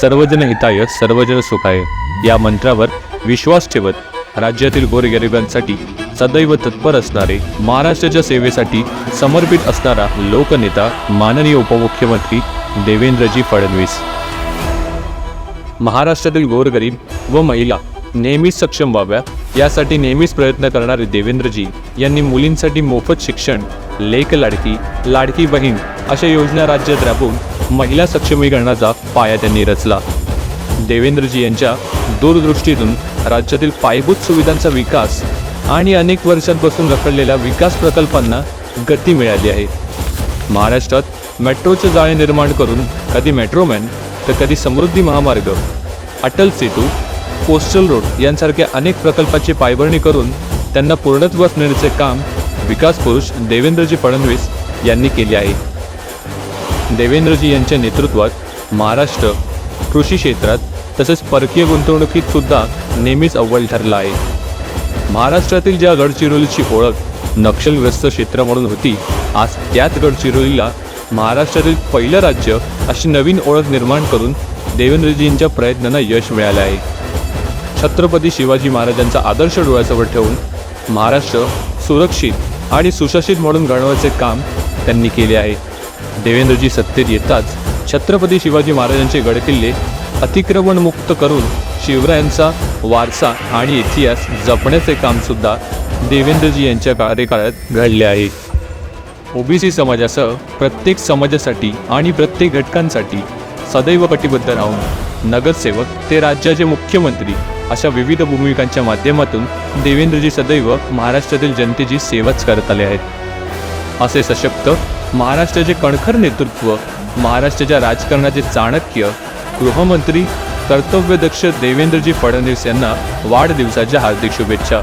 सर्वजन हिताय सर्वजन सुखाय. या मंत्रावर विश्वास ठेवत राज्यातील गोरगरिबांसाठी सदैव तत्पर असणारे महाराष्ट्राच्या सेवेसाठी समर्पित असणारा लोकनेता माननीय उपमुख्यमंत्री देवेंद्रजी फडणवीस. महाराष्ट्रातील गोरगरीब व महिला नेहमीच सक्षम व्हाव्या यासाठी नेहमीच प्रयत्न करणारे देवेंद्रजी यांनी मुलींसाठी मोफत शिक्षण लेक लाडकी लाडकी बहीण अशा योजना राज्यात राबवून महिला सक्षमीकरणाचा पाया त्यांनी रचला. देवेंद्रजी यांच्या दूरदृष्टीतून राज्यातील पायाभूत सुविधांचा विकास आणि अनेक वर्षांपासून रखडलेल्या विकास प्रकल्पांना गती मिळाली आहे. महाराष्ट्रात मेट्रोचे जाळे निर्माण करून कधी मेट्रोमॅन तर कधी समृद्धी महामार्ग अटल सेतू कोस्टल रोड यांसारख्या अनेक प्रकल्पाची पायभरणी करून त्यांना पूर्णत्वास नेण्याचे काम विकास पुरुष देवेंद्रजी फडणवीस यांनी केले आहे. देवेंद्रजी यांच्या नेतृत्वात महाराष्ट्र कृषी क्षेत्रात तसेच परकीय गुंतवणुकीत सुद्धा नेहमीच अव्वल ठरला आहे. महाराष्ट्रातील ज्या गडचिरोलीची ओळख नक्षलग्रस्त क्षेत्र म्हणून होती आज त्याच गडचिरोलीला महाराष्ट्रातील पहिलं राज्य अशी नवीन ओळख निर्माण करून देवेंद्रजींच्या प्रयत्नांना यश मिळालं आहे. छत्रपती शिवाजी महाराजांचा आदर्श डोळ्यासमोर ठेवून महाराष्ट्र सुरक्षित आणि सुशासित म्हणून घडवण्याचे काम त्यांनी केले आहे. देवेंद्रजी सत्तेत येताच छत्रपती शिवाजी महाराजांचे गडकिल्ले अतिक्रमणमुक्त करून शिवरायांचा वारसा आणि इतिहास जपण्याचे कामसुद्धा देवेंद्रजी यांच्या कार्यकाळात घडले आहे. ओबीसी समाजासह प्रत्येक समाजासाठी आणि प्रत्येक घटकांसाठी सदैव कटिबद्ध राहून नगरसेवक ते राज्याचे मुख्यमंत्री अशा विविध भूमिकांच्या माध्यमातून देवेंद्रजी सदैव महाराष्ट्रातील जनतेची सेवाच करत आले आहेत. असे सशक्त महाराष्ट्राचे कणखर नेतृत्व महाराष्ट्राच्या राजकारणाचे चाणक्य गृहमंत्री कर्तव्यदक्ष देवेंद्रजी फडणवीस यांना वाढदिवसाच्या हार्दिक शुभेच्छा.